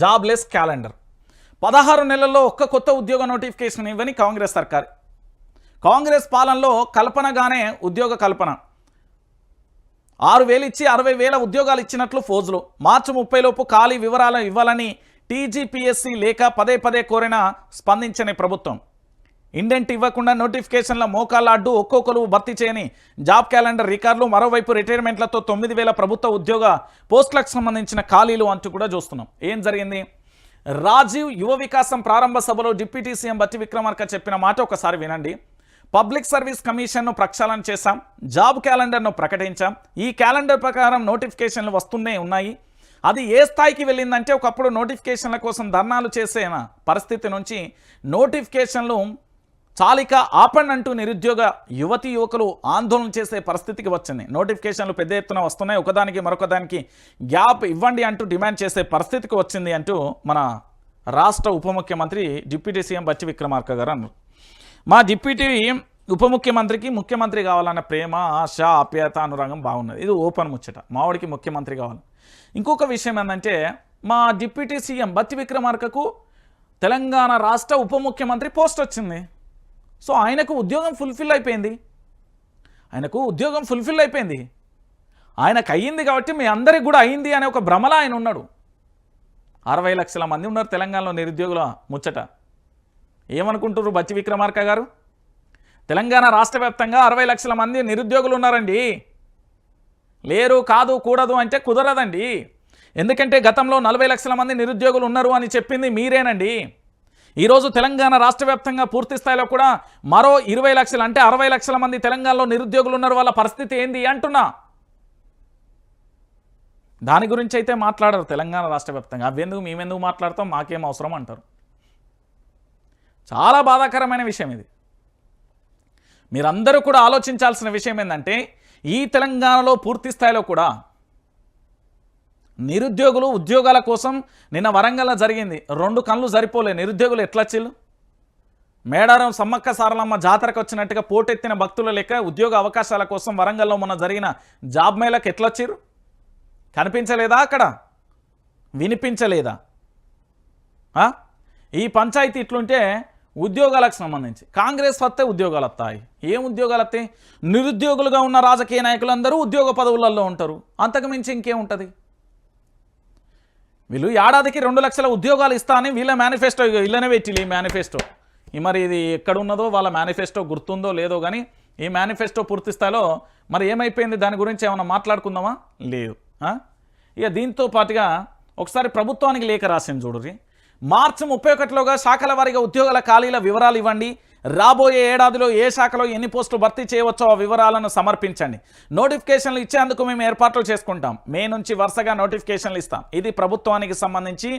Jobless calendar. పదహారు నెలల్లో ఒక్క కొత్త ఉద్యోగ నోటిఫికేషన్ ఇవ్వని కాంగ్రెస్ సర్కార్. కాంగ్రెస్ పాలనలో కల్పనగానే ఉద్యోగ కల్పన. ఆరు వేలు ఇచ్చి అరవై వేల ఉద్యోగాలు ఇచ్చినట్లు ఫోజులు. మార్చి ముప్పై లోపు ఖాళీ వివరాలు ఇవ్వాలని టీజీపీఎస్సీ లేక పదే పదే కోరిన స్పందించని ప్రభుత్వం. ఇండెంట్ ఇవ్వకుండా నోటిఫికేషన్ల మోకాల అడ్డు ఒక్కొక్కరు భర్తీ చేయని జాబ్ క్యాలెండర్ రికార్డులు మరోవైపు రిటైర్మెంట్లతో తొమ్మిది వేల ప్రభుత్వ ఉద్యోగ పోస్టులకు సంబంధించిన ఖాళీలు అంటూ కూడా చూస్తున్నాం. ఏం జరిగింది? రాజీవ్ యువ వికాసం ప్రారంభ సభలో డిప్యూటీ సీఎం బట్టి విక్రమార్క చెప్పిన మాట ఒకసారి వినండి. పబ్లిక్ సర్వీస్ కమిషన్ను ప్రక్షాళన చేశాం జాబ్ క్యాలెండర్ను ప్రకటించాం. ఈ క్యాలెండర్ ప్రకారం నోటిఫికేషన్లు వస్తూనే ఉన్నాయి. అది ఏ స్థాయికి వెళ్ళిందంటే ఒకప్పుడు నోటిఫికేషన్ల కోసం ధర్నాలు చేసే పరిస్థితి నుంచి నోటిఫికేషన్లు చాలిక ఆపండి అంటూ నిరుద్యోగ యువతి యువకులు ఆందోళన చేసే పరిస్థితికి వచ్చింది. నోటిఫికేషన్లు పెద్ద ఎత్తున వస్తున్నాయి. ఒకదానికి మరొకదానికి గ్యాప్ ఇవ్వండి అంటూ డిమాండ్ చేసే పరిస్థితికి వచ్చింది అంటూ మన రాష్ట్ర ఉప ముఖ్యమంత్రి డిప్యూటీ సీఎం బచ్చి విక్రమార్క గారు అన్నారు. మా డిప్యూటీ ఉప ముఖ్యమంత్రికి ముఖ్యమంత్రి కావాలన్న ప్రేమ ఆశ ఆప్యాయత అనురాగం బాగున్నది. ఇది ఓపెన్ ముచ్చట. మావాడికి ముఖ్యమంత్రి కావాలి. ఇంకొక విషయం ఏంటంటే మా డిప్యూటీ సీఎం బత్తి విక్రమార్కకు తెలంగాణ రాష్ట్ర ఉప ముఖ్యమంత్రి పోస్ట్ వచ్చింది. సో ఆయనకు ఉద్యోగం ఫుల్ఫిల్ అయిపోయింది. ఆయనకు ఉద్యోగం ఫుల్ఫిల్ అయిపోయింది. ఆయనకు అయ్యింది కాబట్టి మీ అందరికి కూడా అయింది అనే ఒక భ్రమలా ఆయన ఉన్నాడు. అరవై లక్షల మంది ఉన్నారు తెలంగాణలో నిరుద్యోగుల ముచ్చట. ఏమనుకుంటున్నారు బచ్చి విక్రమార్క గారు? తెలంగాణ రాష్ట్ర వ్యాప్తంగా అరవై లక్షల మంది నిరుద్యోగులు ఉన్నారండి. లేరు కాదు కూడదు అంటే కుదరదండి. ఎందుకంటే గతంలో నలభై లక్షల మంది నిరుద్యోగులు ఉన్నారు అని చెప్పింది మీరేనండి. ఈరోజు తెలంగాణ రాష్ట్ర వ్యాప్తంగా పూర్తి స్థాయిలో కూడా మరో ఇరవై లక్షలు అంటే అరవై లక్షల మంది తెలంగాణలో నిరుద్యోగులు ఉన్నారు. వాళ్ళ పరిస్థితి ఏంది అంటున్నా. దాని గురించి అయితే మాట్లాడరు తెలంగాణ రాష్ట్ర వ్యాప్తంగా. అవెందుకు మేమెందుకు మాట్లాడతాం మాకేం అవసరం అంటారు. చాలా బాధాకరమైన విషయం ఇది. మీరందరూ కూడా ఆలోచించాల్సిన విషయం ఏంటంటే ఈ తెలంగాణలో పూర్తి స్థాయిలో కూడా నిరుద్యోగులు ఉద్యోగాల కోసం నిన్న వరంగల్లో జరిగింది. రెండు కళ్ళు సరిపోలే. నిరుద్యోగులు ఎట్లొచ్చిళ్ళు మేడారం సమ్మక్క సారలమ్మ జాతరకు వచ్చినట్టుగా పోటెత్తిన భక్తుల లెక్క ఉద్యోగ అవకాశాల కోసం వరంగల్లో మొన్న జరిగిన జాబ్ మేళకు ఎట్లొచ్చిర్రు కనిపించలేదా అక్కడ? వినిపించలేదా? ఈ పంచాయతీ ఇట్లుంటే ఉద్యోగాలకు సంబంధించి. కాంగ్రెస్ వస్తే ఉద్యోగాలు వస్తాయి ఏం ఉద్యోగాలు వస్తాయి నిరుద్యోగులుగా ఉన్న రాజకీయ నాయకులందరూ ఉద్యోగ పదవులలో ఉంటారు. అంతకు మించి ఇంకేముంటుంది వీళ్ళు ఏడాదికి రెండు లక్షల ఉద్యోగాలు ఇస్తా అని వీళ్ళ మేనిఫెస్టో ఇళ్ళనే పెట్టి ఈ మేనిఫెస్టో. ఈ మరి ఇది ఎక్కడున్నదో వాళ్ళ మేనిఫెస్టో గుర్తుందో లేదో కానీ ఈ మేనిఫెస్టో పూర్తి స్థాయిలో మరి ఏమైపోయింది దాని గురించి ఏమైనా మాట్లాడుకుందామా? లేదు. ఇక దీంతో పాటుగా ఒకసారి ప్రభుత్వానికి లేఖ రాసింది చూడుర్రి. మార్చి ముప్పై ఒకటిలోగా శాఖల వారిగా ఉద్యోగాల ఖాళీల వివరాలు ఇవ్వండి. రాబోయే ఏడాదిలో ఏ శాఖలో ఎన్ని పోస్టులు భర్తీ చేయవచ్చో ఆ వివరాలను సమర్పించండి. నోటిఫికేషన్లు ఇచ్చేందుకు మేము ఏర్పాట్లు చేసుకుంటాం. మే నుంచి వరుసగా నోటిఫికేషన్లు ఇస్తాం. ఇది ప్రభుత్వానికి సంబంధించి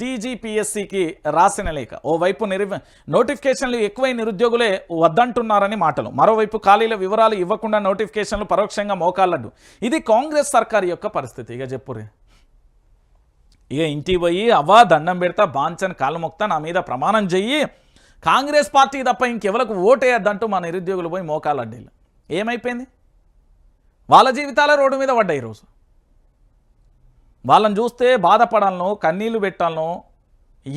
టీజీపీఎస్సికి రాసిన లేఖ. ఓవైపు నిరు నోటిఫికేషన్లు ఎక్కువై నిరుద్యోగులే వద్దంటున్నారని మాటలు. మరోవైపు ఖాళీల వివరాలు ఇవ్వకుండా నోటిఫికేషన్లు పరోక్షంగా మోకాళ్ళడ్డు. ఇది కాంగ్రెస్ సర్కార్ యొక్క పరిస్థితి. ఇక చెప్పురే ఇక ఇంటికి పోయి అవ్వా దండం పెడతా బాంచన్ కాలు మొక్తా నా మీద ప్రమాణం చెయ్యి కాంగ్రెస్ పార్టీ తప్ప ఇంకెవరికి ఓటేయద్దంటూ మా నిరుద్యోగులు పోయి మోకాలు అడ్డీలు ఏమైపోయింది? వాళ్ళ జీవితాల రోడ్డు మీద పడ్డాయి ఈరోజు. వాళ్ళని చూస్తే బాధపడాలనో కన్నీళ్ళు పెట్టాలనో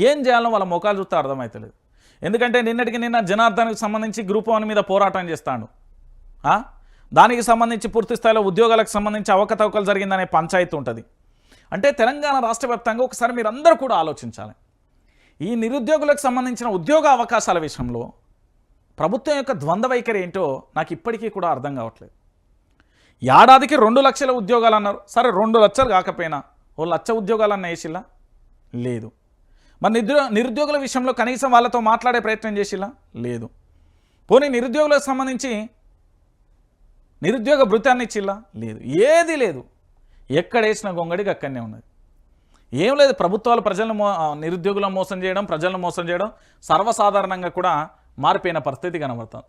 ఏం చేయాలనో వాళ్ళ ముఖాలు చూస్తే అర్థమవుతలేదు ఎందుకంటే నిన్నటికి నిన్న జనార్దన్కి సంబంధించి గ్రూప్ వన్ మీద పోరాటం చేస్తాడు. దానికి సంబంధించి పూర్తి స్థాయిలో ఉద్యోగాలకు సంబంధించి అవకతవకలు జరిగిందనే పంచాయతీ ఉంటుంది. అంటే తెలంగాణ రాష్ట్ర వ్యాప్తంగా ఒకసారి మీరందరూ కూడా ఆలోచించాలి. ఈ నిరుద్యోగులకు సంబంధించిన ఉద్యోగ అవకాశాల విషయంలో ప్రభుత్వం యొక్క ద్వంద్వ వైఖరి ఏంటో నాకు ఇప్పటికీ కూడా అర్థం కావట్లేదు. ఏడాదికి రెండు లక్షల ఉద్యోగాలు అన్నారు. సరే రెండు లక్షలు కాకపోయినా ఓ లక్ష ఉద్యోగాలన్న వేసిల్లా? లేదు. మరి నిద్ర నిరుద్యోగుల విషయంలో కనీసం వాళ్ళతో మాట్లాడే ప్రయత్నం చేసిలా లేదు. పోనీ నిరుద్యోగులకు సంబంధించి నిరుద్యోగ భృతాన్ని ఇచ్చిల్లా? లేదు. ఏది లేదు. ఎక్కడ వేసిన గొంగడికి అక్కడనే ఉన్నది. ఏం లేదు ప్రభుత్వాలు ప్రజలను మో నిరుద్యోగులను మోసం చేయడం ప్రజలను మోసం చేయడం సర్వసాధారణంగా కూడా మారిపోయిన పరిస్థితి కనబడుతుంది